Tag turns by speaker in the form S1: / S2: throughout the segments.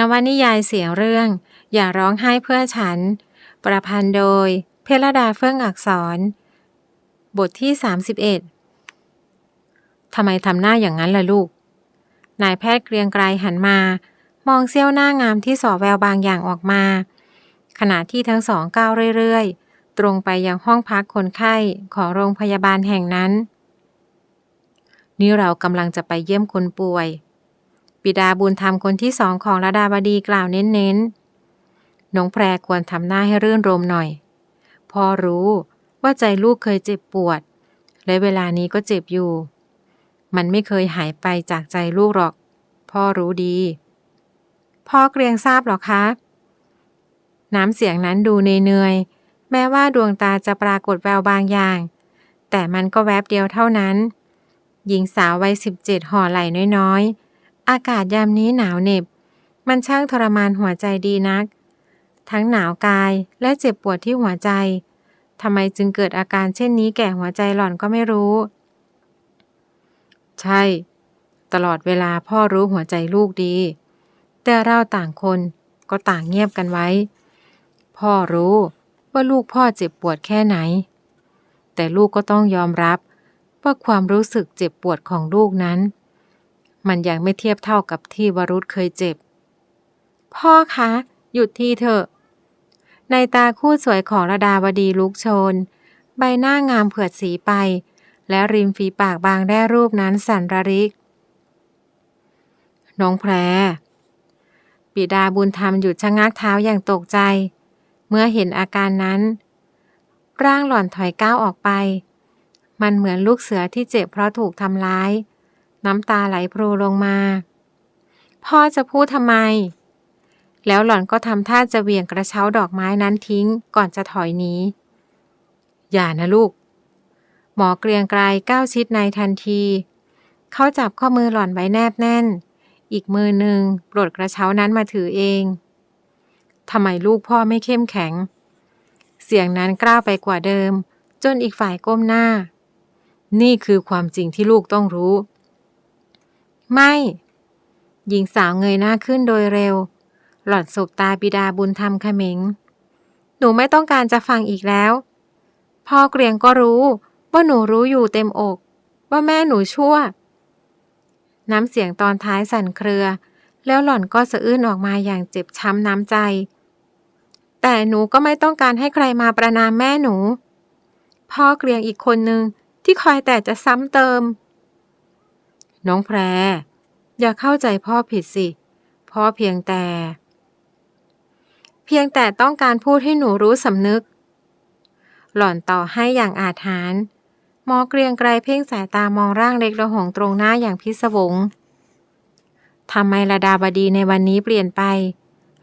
S1: นวนิยายเสียงเรื่อง อย่าร้องไห้เพื่อฉัน ประพันธ์โดย เพลดาเฟื่องอักษร บทที่ 31ทำไมทำหน้าอย่างนั้นล่ะลูก นายแพทย์เกรียงไกรหันมา มองเสี้ยวหน้างามที่สอแววบางอย่างออกมา ขณะที่ทั้งสองก้าวเรื่อยๆ ตรงไปยังห้องพักคนไข้ของโรงพยาบาลแห่งนั้น นี่เรากำลังจะไปเยี่ยมคนป่วย ปิดาบุญธรรมคนที่สองของระดาบดีกล่าวเน้นๆน้องแพรควรทำหน้าให้รื่นรมหน่อยพ่อรู้ว่าใจลูกเคยเจ็บปวด และเวลานี้ก็เจ็บอยู่ มันไม่เคยหายไปจากใจลูกหรอก พ่อรู้ดี พ่อเกรียงทราบหรอคะ น้ำเสียงนั้นดูเนื่อยๆแม้ว่าดวงตาจะปรากฏแววบางอย่าง แต่มันก็แวบเดียวเท่านั้น หญิงสาววัยสิบเจ็ดห่อไหล่น้อยๆ อากาศยามนี้หนาวเหน็บ มันช่างทรมานหัวใจดีนัก ทั้งหนาวกายและเจ็บปวดที่หัวใจทำไมจึงเกิดอาการเช่นนี้แก่หัวใจหล่อนก็ไม่รู้ ใช่ ตลอดเวลาพ่อรู้หัวใจลูกดี แต่เราต่างคนก็ต่างเงียบกันไว้ พ่อรู้ว่าลูกพ่อเจ็บปวดแค่ไหน แต่ลูกก็ต้องยอมรับว่าความรู้สึกเจ็บปวดของลูกนั้น มันยังไม่เทียบเท่ากับที่วรุษเคยเจ็บ พ่อคะ หยุดทีเถอะ ในตาคู่สวยของระดาวดีลุกโชน ใบหน้างามเผือดสีไป และริมฝีปากบางแร่รูปนั้นสั่นระริก น้องแพร ปิดาบุญธรรมหยุดชะงักเท้าอย่างตกใจ เมื่อเห็นอาการนั้น ร่างหล่อนถอยก้าวออกไป มันเหมือนลูกเสือที่เจ็บเพราะถูกทำร้าย น้ำตาไหลพรูลงมา พ่อจะพูดทำไม แล้วหล่อนก็ทำท่าจะเหวี่ยงกระเช้าดอกไม้นั้นทิ้งก่อนจะถอยหนีอย่านะลูก หมอเกรียงไกรก้าวชิดในทันที เขาจับข้อมือหล่อนไว้แนบแน่น อีกมือหนึ่งปลดกระเช้านั้นมาถือเองทำไมลูกพ่อไม่เข้มแข็ง เสียงนั้นกล้าวไปกว่าเดิม จนอีกฝ่ายก้มหน้า นี่คือความจริงที่ลูกต้องรู้ ไม่ หญิงสาวเงยหน้าขึ้นโดยเร็ว หล่อนสบตาบิดาบุญธรรมเขม็งหนูไม่ต้องการจะฟังอีกแล้ว พ่อเกรียงก็รู้ว่าหนูรู้อยู่เต็มอก ว่าแม่หนูชั่ว น้ำเสียงตอนท้ายสั่นเครือ แล้วหล่อนก็สะอื้นออกมาอย่างเจ็บช้ำน้ำใจ แต่หนูก็ไม่ต้องการให้ใครมาประนามแม่หนู พ่อเกรียงอีกคนนึงที่คอยแต่จะซ้ำเติม น้องแพร อย่าเข้าใจพ่อผิดสิ พ่อเพียงแต่ เพียงแต่ต้องการพูดให้หนูรู้สำนึก หล่อนต่อให้อย่างอาถรรพ์มอเกรียงไกรเพ่งสายตามองร่างเล็กระหงตรงหน้าอย่างพิศวงทำไมระดาบดีในวันนี้เปลี่ยนไป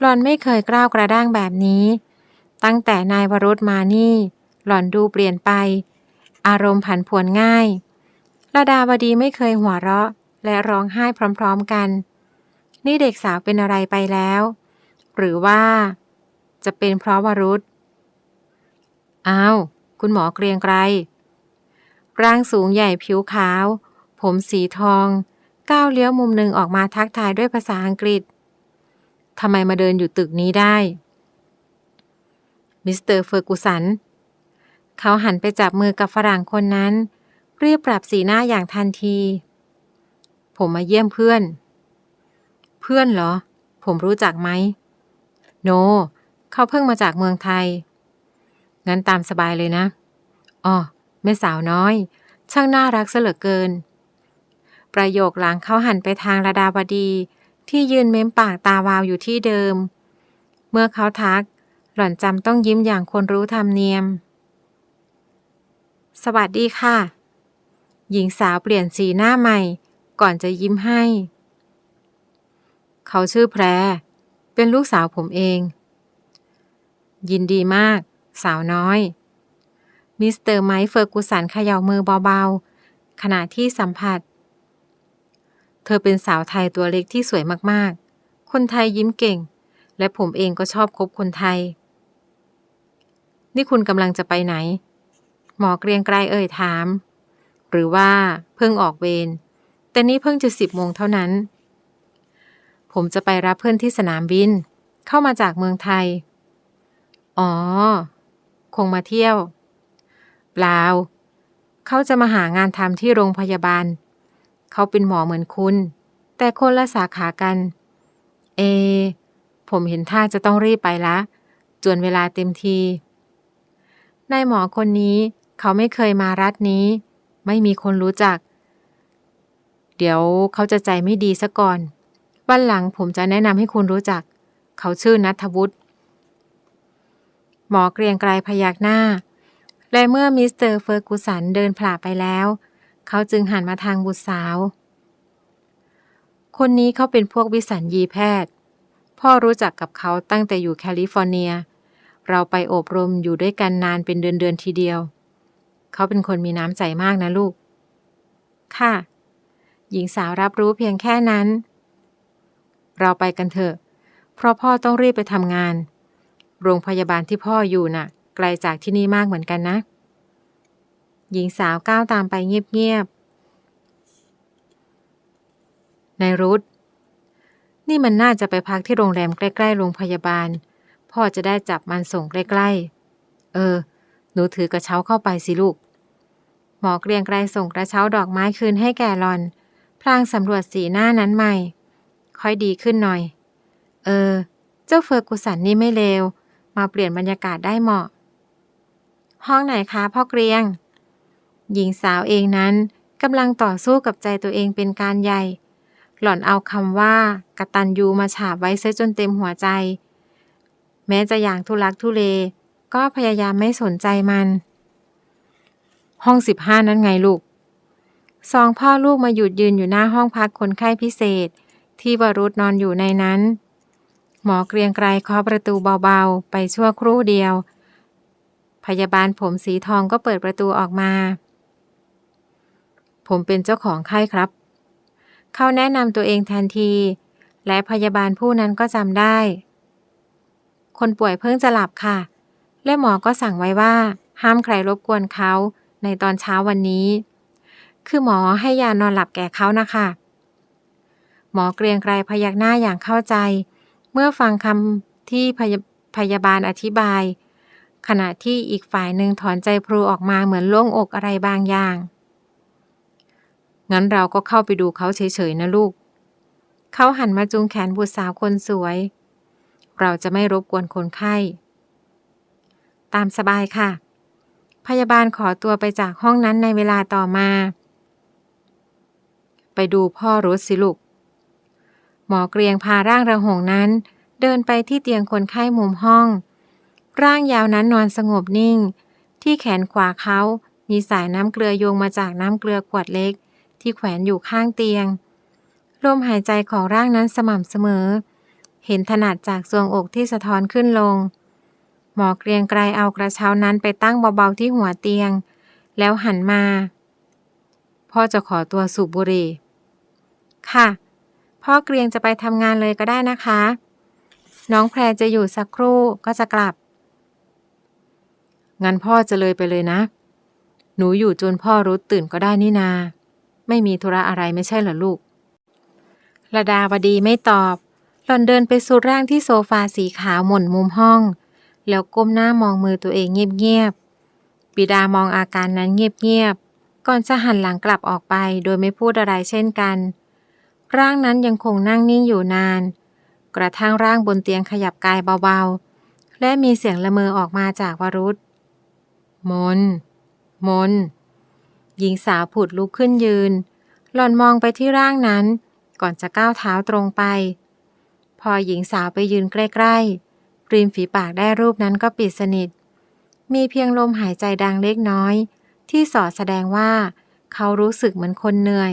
S1: หล่อนไม่เคยกล้าวกระด้างแบบนี้ ตั้งแต่นายวรุษมานี่ หล่อนดูเปลี่ยนไป อารมณ์ผันผวนง่าย ระดาบดีไม่เคยหัวเราะ และร้องไห้พร้อมๆกัน นี่เด็กสาวเป็นอะไรไปแล้ว หรือว่า จะเป็นเพราะวรุษอ้าว คุณหมอเกรียงไกรร่างสูงใหญ่ผิวขาว ผมสีทอง ก้าวเลี้ยวมุมหนึ่งออกมาทักทายด้วยภาษาอังกฤษทำไมมาเดินอยู่ตึกนี้ได้ มิสเตอร์เฟอร์กูสัน เขาหันไปจับมือกับฝรั่งคนนั้น รีบปรับสีหน้าอย่างทันที ผมมาเยี่ยมเพื่อน เพื่อนเหรอ ผมรู้จักไหม โนเขาเพิ่งมาจากเมืองไทย งั้นตามสบายเลยนะอ๋อแม่สาวน้อย ช่างน่ารักเสลือเกิน ประโยคหลังเขาหันไปทางระดาบดี ที่ยืนเม้มปากตาวาวอยู่ที่เดิม เมื่อเขาทัก หล่อนจำต้องยิ้มอย่างคนรู้ธรรมเนียม สวัสดีค่ะ หญิงสาวเปลี่ยนสีหน้าใหม่ ก่อนจะยิ้มให้ เขาชื่อแพร เป็นลูกสาวผมเอง ยินดีมาก สาวน้อย มิสเตอร์ไมค์เฟอร์กูสันเขย่ามือเบาๆ ขณะที่สัมผัส เธอเป็นสาวไทยตัวเล็กที่สวยมากๆ คนไทยยิ้มเก่ง และผมเองก็ชอบคบคนไทย นี่คุณกำลังจะไปไหน หมอเกรียงไกรเอ่ยถาม หรือว่าเพิ่งออกเวร แต่นี่เพิ่งจะสิบโมงเท่านั้นผผมจะไปรับเพื่อนที่สนามบิน เข้ามาจากเมืองไทย อ๋อ คงมาเที่ยว เปล่า เขาจะมาหางานทำที่โรงพยาบาล เขาเป็นหมอเหมือนคุณ แต่คนละสาขากัน เอ ผมเห็นท่าจะต้องรีบไปละจวนเวลาเต็มทีนายหมอคนนี้เขาไม่เคยมารัฐนี้ ไม่มีคนรู้จัก เดี๋ยวเขาจะใจไม่ดีซะก่อน วันหลังผมจะแนะนำให้คุณรู้จัก เขาชื่อนัทวุฒิหมอเกรียงไกรพยักหน้า และเมื่อมิสเตอร์เฟอร์กูสันเดินผ่าไปแล้ว เขาจึงหันมาทางบุตรสาว คนนี้เขาเป็นพวกวิสัญญีแพทย์ พ่อรู้จักกับเขาตั้งแต่อยู่แคลิฟอร์เนีย เราไปอบรมอยู่ด้วยกันนานเป็นเดือนๆทีเดียว เขาเป็นคนมีน้ำใจมากนะลูก ค่ะ หญิงสาวรับรู้เพียงแค่นั้น เราไปกันเถอะ เพราะพ่อต้องรีบไปทำงาน โรงพยาบาลที่พ่ออยู่น่ะ ไกลจากที่นี่มากเหมือนกันนะ หญิงสาวก้าวตามไปเงียบๆนายรุธนี่มันน่าจะไปพักที่โรงแรมใกล้ ๆ โรงพยาบาล พ่อจะได้จับมันส่งใกล้ ๆ เออ หนูถือกระเช้าเข้าไปสิลูก หมอเกรียงไกรส่งกระเช้าดอกไม้คืนให้แก่หลอน พลางสำรวจสีหน้านั้นใหม่ ค่อยดีขึ้นหน่อย เออ เจ้าเฟอร์กุสันนี่ไม่เลว มาเปลี่ยนบรรยากาศได้เหมาะ ห้องไหนคะพ่อเกรียง หญิงสาวเองนั้นกำลังต่อสู้กับใจตัวเองเป็นการใหญ่ หล่อนเอาคำว่ากตันยูมาฉาบไว้เสียจนเต็มหัวใจ แม้จะอย่างทุลักทุเล ก็พยายามไม่สนใจมัน ห้องสิบห้านั้นไงลูกสองพ่อลูกมาหยุดยืนอยู่หน้าห้องพักคนไข้พิเศษ ที่วรุษนอนอยู่ในนั้น หมอเกรียงไกรเคาะประตูเบาๆ ไปชั่วครู่เดียว พยาบาลผมสีทองก็เปิดประตูออกมา ผมเป็นเจ้าของไข้ครับ เขาแนะนำตัวเองทันที และพยาบาลผู้นั้นก็จำได้ คนป่วยเพิ่งจะหลับค่ะ และหมอก็สั่งไว้ว่า ห้ามใครรบกวนเขาในตอนเช้าวันนี้ คือหมอให้ยานอนหลับแก่เขานะคะ หมอเกรียงไกรพยักหน้าอย่างเข้าใจ เมื่อฟังคำที่พยาพยาบาลอธิบาย ขณะที่อีกฝ่ายหนึ่งถอนใจพลูออกมาเหมือนโล่งอกอะไรบางอย่าง งั้นเราก็เข้าไปดูเขาเฉยๆนะลูก เขาหันมาจูงแขนบุตรสาวคนสวย เราจะไม่รบกวนคนไข้ ตามสบายค่ะ พยาบาลขอตัวไปจากห้องนั้นในเวลาต่อมา ไปดูพ่อรุษสิลูก หมอเกรียงพาร่างระหงนั้น เดินไปที่เตียงคนไข้มุมห้อง ร่างยาวนั้นนอนสงบนิ่ง ที่แขนขวาเขามีสายน้ำเกลือโยงมาจากน้ำเกลือขวดเล็ก ที่แขวนอยู่ข้างเตียง ลมหายใจของร่างนั้นสม่ำเสมอ เห็นถนัดจากทรวงอกที่สะท้อนขึ้นลง หมอเกรียงไกรเอากระเช้านั้นไปตั้งเบาๆที่หัวเตียง แล้วหันมา พ่อจะขอตัวสูบบุหรี่ ค่ะ พ่อเกรียงจะไปทำงานเลยก็ได้นะคะ น้องแพรจะอยู่สักครู่ก็จะกลับ งั้นพ่อจะเลยไปเลยนะ หนูอยู่จนพ่อรู้ตื่นก็ได้นี่นา ไม่มีธุระอะไรไม่ใช่เหรอลูกระดาวดีไม่ตอบ หล่อนเดินไปสู่ร่างที่โซฟาสีขาวหม่นมุมห้อง แล้วก้มหน้ามองมือตัวเองเงียบๆบิดามองอาการนั้นเงียบๆก่อนจะหันหลังกลับออกไปโดยไม่พูดอะไรเช่นกัน ร่างนั้นยังคงนั่งนิ่งอยู่นาน กระทั่งร่างบนเตียงขยับกายเบาๆ และมีเสียงละเมอออกมาจากวรุษมน มน หญิงสาวผุดลุกขึ้นยืน หล่อนมองไปที่ร่างนั้น ก่อนจะก้าวเท้าตรงไป พอหญิงสาวไปยืนใกล้ๆ ริมฝีปากได้รูปนั้นก็ปิดสนิท มีเพียงลมหายใจดังเล็กน้อย ที่สอดแสดงว่า เขารู้สึกเหมือนคนเหนื่อย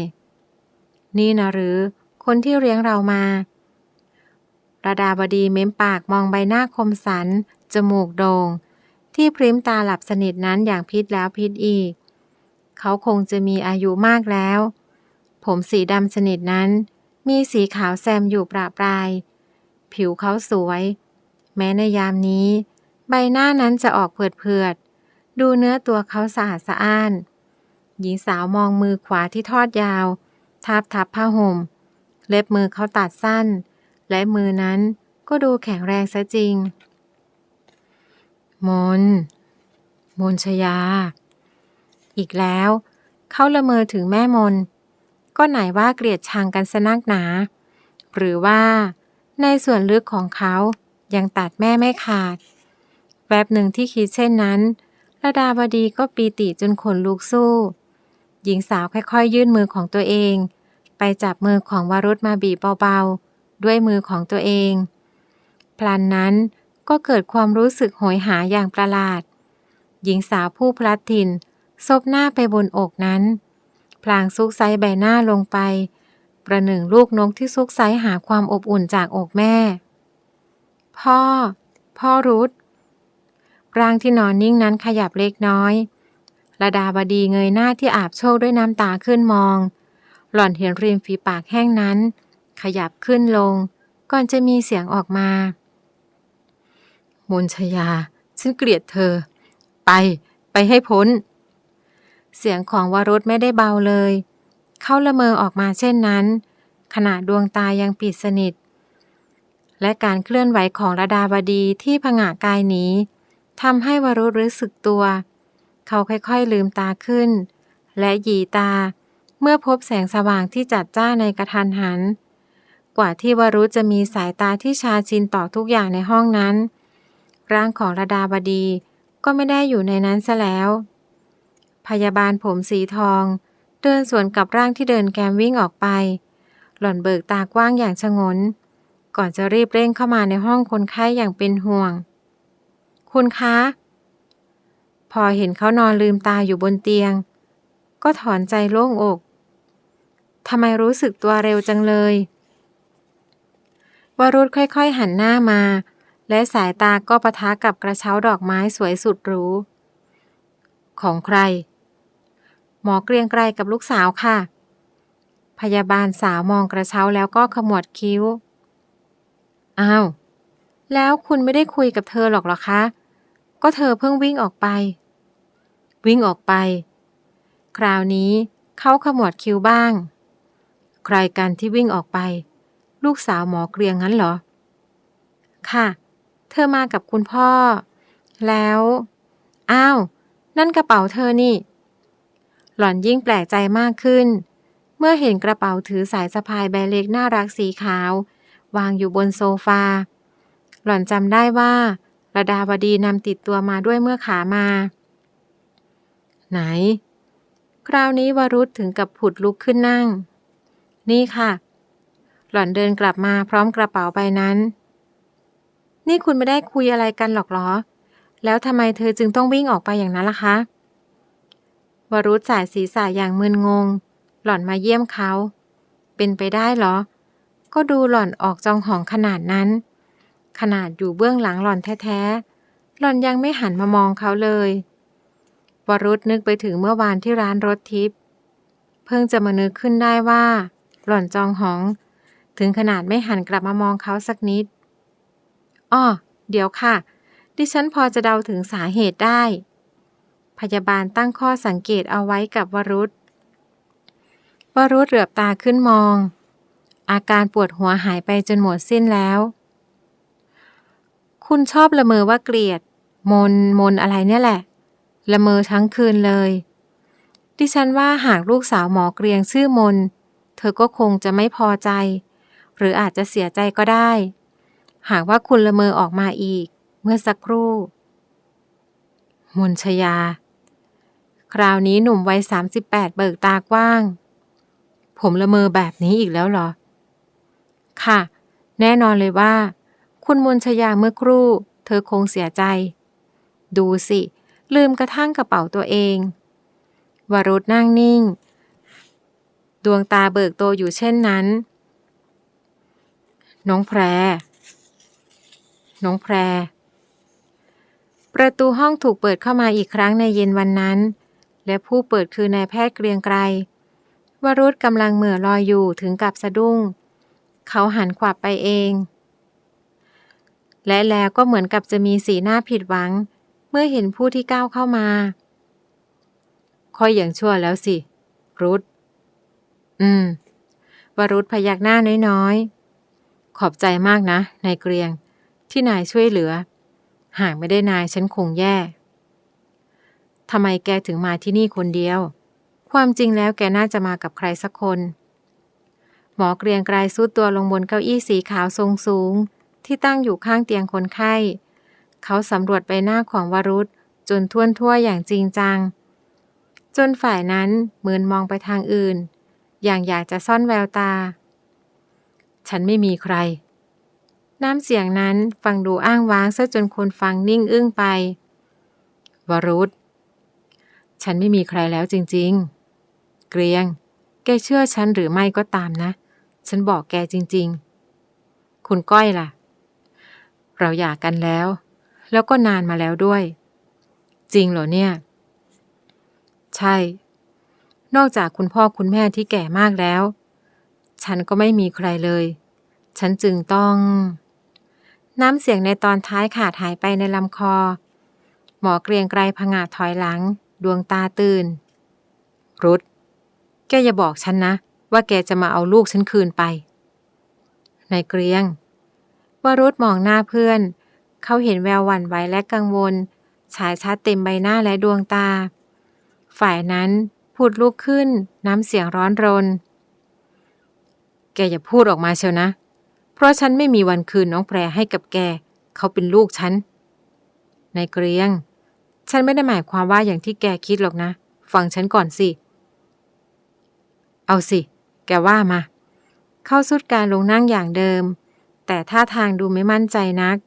S1: นี่นะหรือ คนที่เลี้ยงเรามาระดาบดีเม้มปากมองใบหน้าคมสัน จมูกโดง่งที่พริ้มตาหลับสนิทนั้นอย่างพิษแล้วพิษอีก เขาคงจะมีอายุมากแล้ว ผมสีดำสนิทนั้น มีสีขาวแซมอยู่ประปราย ผิวเขาสวย แม้ในยามนี้ ใบหน้านั้นจะออกเผือดๆ ดูเนื้อตัวเขาสะอาดสะอ้าน หญิงสาวมองมือขวาที่ทอดยาว ทับทับผ้าห่ม เล็บมือเขาตัดสั้น และมือนั้นก็ดูแข็งแรงซะจริง มน มนชยา อีกแล้ว เขาละเมอถึงแม่มน ก็ไหนว่าเกลียดชังกันสนักหนา หรือว่าในส่วนลึกของเขา ยังตัดแม่ไม่ขาด แวบหนึ่งที่คิดเช่นนั้นระดาบดีก็ปีติจนขนลุกสู้ หญิงสาวค่อยๆ ยื่นมือของตัวเอง ไปจับมือของวรุษมาบีบเบาๆ ด้วยมือของตัวเอง พลันนั้นก็เกิดความรู้สึกโหยหาอย่างประหลาด หญิงสาวผู้พลัดถิ่นซบหน้าไปบนอกนั้น พลางซุกไซใบหน้าลงไป ประหนึ่งลูกนกที่ซุกไซหาความอบอุ่นจากอกแม่ พ่อ พ่อรุธร่างที่นอนนิ่งนั้นขยับเล็กน้อยระดาบดีเงยหน้าที่อาบโชคด้วยน้ำตาขึ้นมอง หล่อนเห็นริมฝีปากแห้งนั้น ขยับขึ้นลง ก่อนจะมีเสียงออกมามนชยา ฉันเกลียดเธอ ไป ไปให้พ้น เสียงของวรุษไม่ได้เบาเลย เขาละเมอออกมาเช่นนั้น ขณะดวงตายังปิดสนิท และการเคลื่อนไหวของระดาบดีที่ผงะกายหนีทำให้วรุษรู้สึกตัว เขาค่อยๆลืมตาขึ้น และหยีตา เมื่อพบแสงสว่างที่จัดจ้าในกระทันหัน กว่าที่วรุษจะมีสายตาที่ชาชินต่อทุกอย่างในห้องนั้น ร่างของระดาบดีก็ไม่ได้อยู่ในนั้นซะแล้ว พยาบาลผมสีทอง เดินสวนกับร่างที่เดินแกมวิ่งออกไป หล่อนเบิกตากว้างอย่างชงน ก่อนจะรีบเร่งเข้ามาในห้องคนไข้อย่างเป็นห่วง คุณคะ พอเห็นเขานอนลืมตาอยู่บนเตียง ก็ถอนใจโล่งอกทำไมรู้สึกตัวเร็วจังเลยวรุษค่อยๆ หันหน้ามา และสายตาก็ประทะกับกระเช้าดอกไม้สวยสุดหรูของใคร หมอเกรียงไกรกับลูกสาวค่ะ พยาบาลสาวมองกระเช้าแล้วก็ขมวดคิ้ว อ้าว แล้วคุณไม่ได้คุยกับเธอหรอกหรอคะ ก็เธอเพิ่งวิ่งออกไป วิ่งออกไป คราวนี้เขาขมวดคิ้วบ้าง ใครกันที่วิ่งออกไป ลูกสาวหมอเกรียงงั้นเหรอ ค่ะ เธอมากับคุณพ่อ แล้ว อ้าว นั่นกระเป๋าเธอนี่ หล่อนยิ่งแปลกใจมากขึ้น เมื่อเห็นกระเป๋าถือสายสะพายใบเล็กน่ารักสีขาว วางอยู่บนโซฟา หล่อนจำได้ว่าระดาบดีนำติดตัวมาด้วยเมื่อขามา ไหน คราวนี้วรุษถึงกับผุดลุกขึ้นนั่ง นี่ค่ะ หล่อนเดินกลับมาพร้อมกระเป๋าใบนั้น นี่คุณไม่ได้คุยอะไรกันหรอกหรอ แล้วทำไมเธอจึงต้องวิ่งออกไปอย่างนั้นล่ะคะ วรุษสายศีรษะอย่างมึนงง หล่อนมาเยี่ยมเขา เป็นไปได้เหรอ ก็ดูหล่อนออกจองหองขนาดนั้น ขนาดอยู่เบื้องหลังหล่อนแท้ๆ หล่อนยังไม่หันมามองเขาเลยวรุษนึกไปถึงเมื่อวานที่ร้านรถทิพย์เพิ่งจะมานึกขึ้นได้ว่า หล่อนจองหอง ถึงขนาดไม่หันกลับมามองเขาสักนิดอ้อเดี๋ยวค่ะ ดิฉันพอจะเดาถึงสาเหตุได้ พยาบาลตั้งข้อสังเกตเอาไว้กับวรุษวรุษเหลือบตาขึ้นมอง อาการปวดหัวหายไปจนหมดสิ้นแล้ว คุณชอบละเมอว่าเกลียด มน มนอะไรเนี่ยแหละ ละเมอทั้งคืนเลย ดิฉันว่าหากลูกสาวหมอเกรียงชื่อมน เธอก็คงจะไม่พอใจ หรืออาจจะเสียใจก็ได้ หากว่าคุณละเมอออกมาอีก เมื่อสักครู่ มนชยา คราวนี้หนุ่มวัยสามสิบแปดเบิกตากว้างผมละเมอแบบนี้อีกแล้วเหรอ ค่ะ แน่นอนเลยว่า คุณมนชยาเมื่อครู่ เธอคงเสียใจ ดูสิ ลืมกระทั่งกระเป๋าตัวเอง วรุษนั่งนิ่ง ดวงตาเบิกโตอยู่เช่นนั้น น้องแพร น้องแพร ประตูห้องถูกเปิดเข้ามาอีกครั้งในเย็นวันนั้น และผู้เปิดคือนายแพทย์เกรียงไกรวรุษกำลังเหม่อลอยอยู่ถึงกับสะดุ้ง เขาหันขวับไปเอง และแล้วก็เหมือนกับจะมีสีหน้าผิดหวัง เมื่อเห็นผู้ที่ก้าวเข้ามา ค่อยอย่างชั่วแล้วสิ รุธอืม วรุธพยักหน้าน้อยๆ ขอบใจมากนะนายเกรียง ที่นายช่วยเหลือ หากไม่ได้นายฉันคงแย่ทำไมแกถึงมาที่นี่คนเดียว ความจริงแล้วแกน่าจะมากับใครสักคน หมอเกรียงไกรซุดตัวลงบนเก้าอี้สีขาวทรงสูง ที่ตั้งอยู่ข้างเตียงคนไข้ เขาสำรวจใบหน้าของวรุษจนท่วนทั่วอย่างจริงจัง จนฝ่ายนั้นเหมือนมองไปทางอื่น อย่างอยากจะซ่อนแววตา ฉันไม่มีใคร น้ำเสียงนั้นฟังดูอ้างว้างซะจนคนฟังนิ่งอึ้งไป วรุษฉันไม่มีใครแล้วจริง ๆ เกรียง แกเชื่อฉันหรือไม่ก็ตามนะ ฉันบอกแกจริง ๆ คุณก้อยล่ะ เราหย่ากันแล้ว แล้วก็นานมาแล้วด้วย จริงเหรอเนี่ย ใช่ นอกจากคุณพ่อคุณแม่ที่แก่มากแล้ว ฉันก็ไม่มีใครเลย ฉันจึงต้อง น้ำเสียงในตอนท้ายขาดหายไปในลำคอ หมอเกรียงไกรผงาดถอยหลัง ดวงตาตื่นรุดแกอย่าบอกฉันนะ ว่าแกจะมาเอาลูกฉันคืนไป นายเกรียง วรุษมองหน้าเพื่อน เขาเห็นแววหวั่นไหวและกังวล ฉายชัดเต็มใบหน้าและดวงตา ฝ่ายนั้นพูดลุกขึ้นน้ำเสียงร้อนรน แกอย่าพูดออกมาเชียวนะ เพราะฉันไม่มีวันคืนน้องแพรให้กับแก เขาเป็นลูกฉัน นายเกรียง ฉันไม่ได้หมายความว่าอย่างที่แกคิดหรอกนะ ฟังฉันก่อนสิ เอาสิ แกว่ามา เข้าสุดการลงนั่งอย่างเดิม แต่ท่าทางดูไม่มั่นใจนัก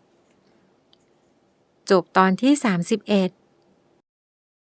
S1: จบตอนที่ 31